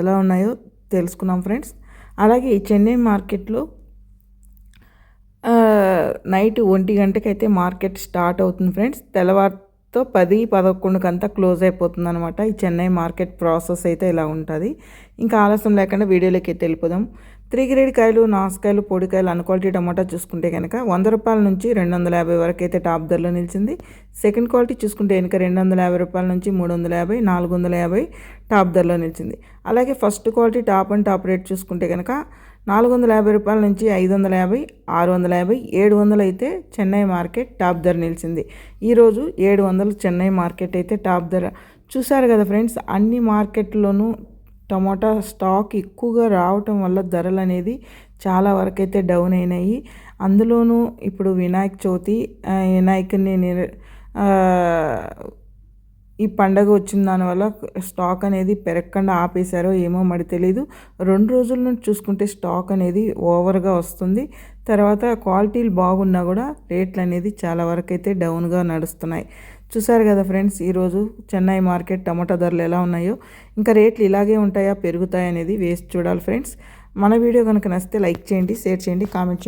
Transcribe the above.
ఎలా ఉన్నాయో తెలుసుకున్నాం ఫ్రెండ్స్. అలాగే ఈ చెన్నై మార్కెట్లో నైట్ ఒంటి గంటకైతే మార్కెట్ స్టార్ట్ అవుతుంది ఫ్రెండ్స్. తెల్లవారితో పది పదకొండుకంతా క్లోజ్ అయిపోతుంది అనమాట ఈ చెన్నై మార్కెట్ ప్రాసెస్ అయితే ఇలా ఉంటుంది. ఇంకా ఆలస్యం లేకుండా వీడియోలోకి వెళ్ళిపోదాం. త్రీ గ్రేడ్ కాయలు నాసుకాయలు పొడికాయలు అన్క్వాలిటీ టమాటా చూసుకుంటే కనుక వంద రూపాయల నుంచి రెండు వందల యాభై వరకు అయితే టాప్ ధరలో నిలిచింది. సెకండ్ క్వాలిటీ చూసుకుంటే కనుక రెండు వందల యాభై రూపాయల నుంచి మూడు వందల యాభై నాలుగు వందల యాభై టాప్ ధరలో నిలిచింది. అలాగే first quality top and top rate చూసుకుంటే కనుక నాలుగు వందల యాభై రూపాయల నుంచి ఐదు వందల యాభై ఆరు వందల యాభై ఏడు వందలు అయితే చెన్నై మార్కెట్ టాప్ ధర నిలిచింది. ఈరోజు ఏడు వందలు చెన్నై మార్కెట్ అయితే టాప్ ధర. చూసారు కదా ఫ్రెండ్స్ అన్ని మార్కెట్లోనూ టమాటా స్టాక్ ఎక్కువగా రావటం వల్ల ధరలు అనేది చాలా వరకైతే డౌన్ అయినాయి. అందులోనూ ఇప్పుడు వినాయక చవితి వినాయకుని ఈ పండగ వచ్చిన దానివల్ల స్టాక్ అనేది పెరగకుండా ఆపేశారో ఏమో మరి తెలీదు. రెండు రోజుల నుంచి చూసుకుంటే స్టాక్ అనేది ఓవర్గా వస్తుంది. తర్వాత క్వాలిటీలు బాగున్నా కూడా రేట్లు అనేది చాలా వరకు అయితే డౌన్గా నడుస్తున్నాయి. చూసారు కదా ఫ్రెండ్స్ ఈరోజు చెన్నై మార్కెట్ టమాటా ధరలు ఎలా ఉన్నాయో ఇంకా రేట్లు ఇలాగే ఉంటాయా పెరుగుతాయనేది వేసి చూడాలి ఫ్రెండ్స్. మన వీడియో కనుక నచ్చితే లైక్ చేయండి షేర్ చేయండి కామెంట్ చేయండి.